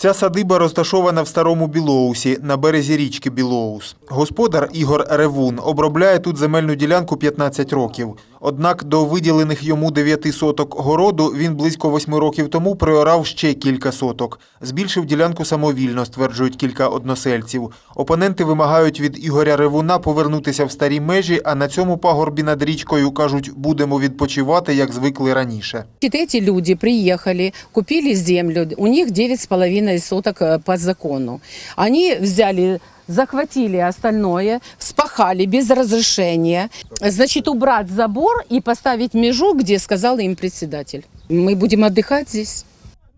Ця садиба розташована в старому Білоусі на березі річки Білоус. Господар Ігор Ревун обробляє тут земельну ділянку 15 років. Однак до виділених йому 9 соток городу він близько 8 років тому приорав ще кілька соток. Збільшив ділянку самовільно, стверджують кілька односельців. Опоненти вимагають від Ігоря Ревуна повернутися в старі межі, а на цьому пагорбі над річкою кажуть, будемо відпочивати, як звикли раніше. Эти люди приехали, купили землю, у них 9,5 соток э, по закону. Они взяли, захватили остальное, спахали без разрешения. Значит, убрать забор и поставить межу, где сказал им председатель. Мы будем отдыхать здесь.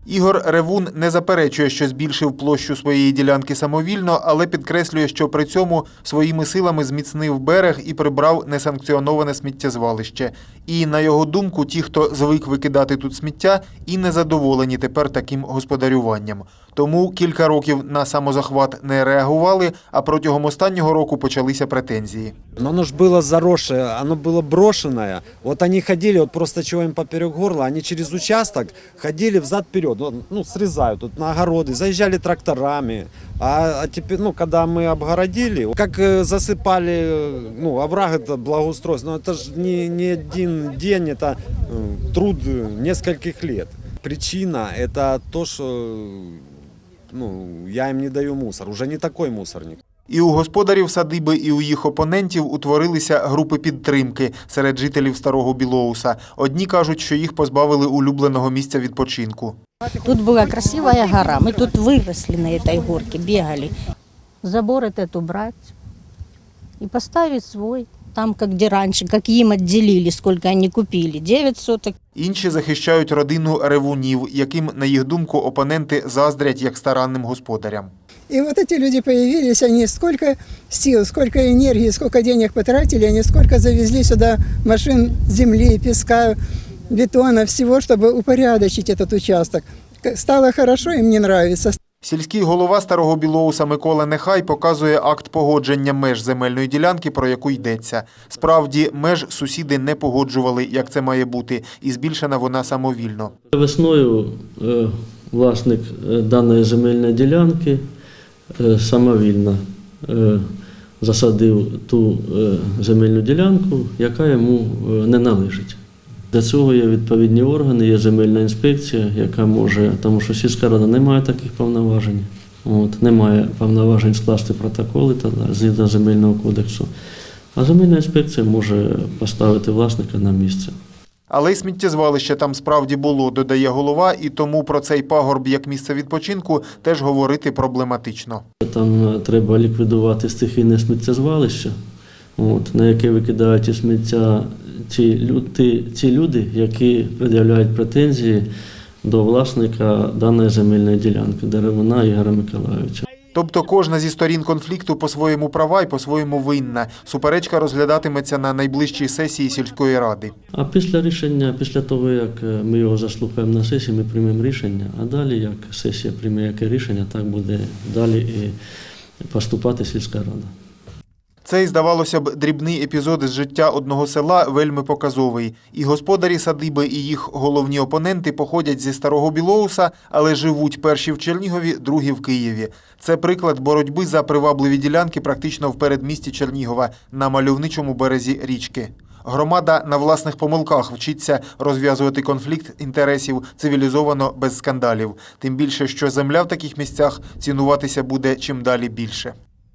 Ігор Ревун не заперечує, що збільшив площу своєї ділянки самовільно, але підкреслює, що при цьому своїми силами зміцнив берег і прибрав несанкціоноване сміттєзвалище. І на його думку, ті, хто звик викидати тут сміття, і не задоволені тепер таким господарюванням. Тому кілька років на самозахват не реагували, а протягом останнього року почалися претензії. Но оно же было заросшее, оно было брошенное. Вот они ходили, вот просто чего им поперек горла, они через участок ходили взад-вперед, вот, ну, срезают тут на огороды, заезжали тракторами. А, а теперь, ну, когда мы обгородили, как э, засыпали, э, ну, овраг это благоустройство, но это же не, не один день, это э, труд э, нескольких лет. Причина это то, что ну, я им не даю мусор, уже не такой мусорник. І у господарів садиби, і у їх опонентів утворилися групи підтримки серед жителів старого Білоуса. Одні кажуть, що їх позбавили улюбленого місця відпочинку. Тут была красивая гора. Мы тут выросли на этой горке, бегали. Забор этот убрать и поставить свой. Там, как где раньше, как им отделили, сколько они купили. 9 соток. Інші захищають родину ревунів, яким, на їх думку, опоненти заздрять як старанним господарям. И вот эти люди появились, они сколько сил, сколько энергии, сколько денег потратили, они сколько завезли сюда машин земли, песка, бетона, всего, чтобы упорядочить этот участок. К- Стало хорошо, им не нравится. Сільський голова старого Білоуса Микола Нехай показує акт погодження меж земельної ділянки, про яку йдеться. Справді, меж сусіди не погоджували, як це має бути, і збільшена вона самовільно. Весною е, власник е, даної земельної ділянки е, самовільно е, засадив ту е, земельну ділянку, яка йому е, не належить. Для цього є відповідні органи, є земельна інспекція, яка може, тому що сільська рада не має таких повноважень. От, немає повноважень скласти протоколи та згідно земельного кодексу. А земельна інспекція може поставити власника на місце. Але й сміттєзвалище там справді було, додає голова, і тому про цей пагорб як місце відпочинку теж говорити проблематично. Там е, треба ліквідувати стихійне сміттєзвалище, от, на яке викидають і сміття ті, лю- ті, ті люди, які пред'являють претензії до власника даної земельної ділянки, деревина Ігоря Миколайовича. Тобто кожна зі сторін конфлікту по-своєму права і по-своєму винна. Суперечка розглядатиметься на найближчій сесії сільської ради. А після рішення, після того, як е, ми його заслухаємо на сесії, ми приймемо рішення, а далі, як сесія прийме яке рішення, так буде далі і поступати сільська рада. Цей, здавалося б, дрібний епізод з життя одного села вельми показовий. І господарі садиби, і їх головні опоненти походять зі старого Білоуса, але живуть перші в Чернігові, другі в Києві. Це приклад боротьби за привабливі ділянки практично в передмісті Чернігова на мальовничому березі річки. Громада на власних помилках вчиться розв'язувати конфлікт інтересів цивілізовано без скандалів. Тим більше, що земля в таких місцях цінуватися буде чим далі більше.